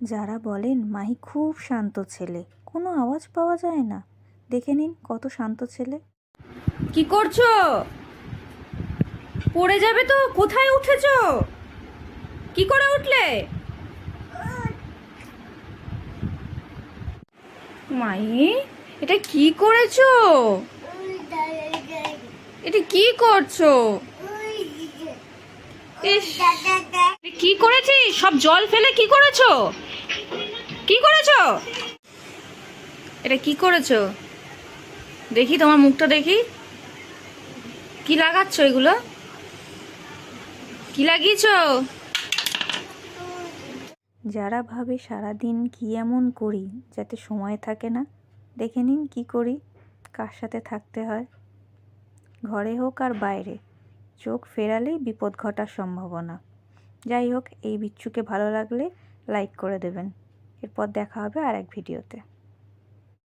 যারা বলেন, মাহি খুব শান্ত ছেলে, কোনো আওয়াজ পাওয়া যায় না। দেখে নিন কত শান্ত ছেলে। কি করছ? পড়ে যাবে তো, কোথায় উঠেছো? কি করে উঠলে? মাই এটা কি করেছ? এটা কি করছ? কি করেছিস? সব জল ফেলে কি করেছ? কি করেছ? এটা কি করেছ? দেখি তোমার মুখটা দেখি। কি লাগাচ্ছ এগুলো? কি লাগিয়েছো? যারা ভাবে সারাদিন কি এমন করি, যাতে সময় থাকে না, দেখে নিন কি করি, কার সাথে থাকতে হয়। ঘরে হোক আর বাইরে, চোখ ফেরালেই বিপদ ঘটার সম্ভাবনা। যাই হোক, এই বিচ্ছুকে ভালো লাগলে লাইক করে দেবেন। এরপর দেখা হবে আর এক ভিডিওতে।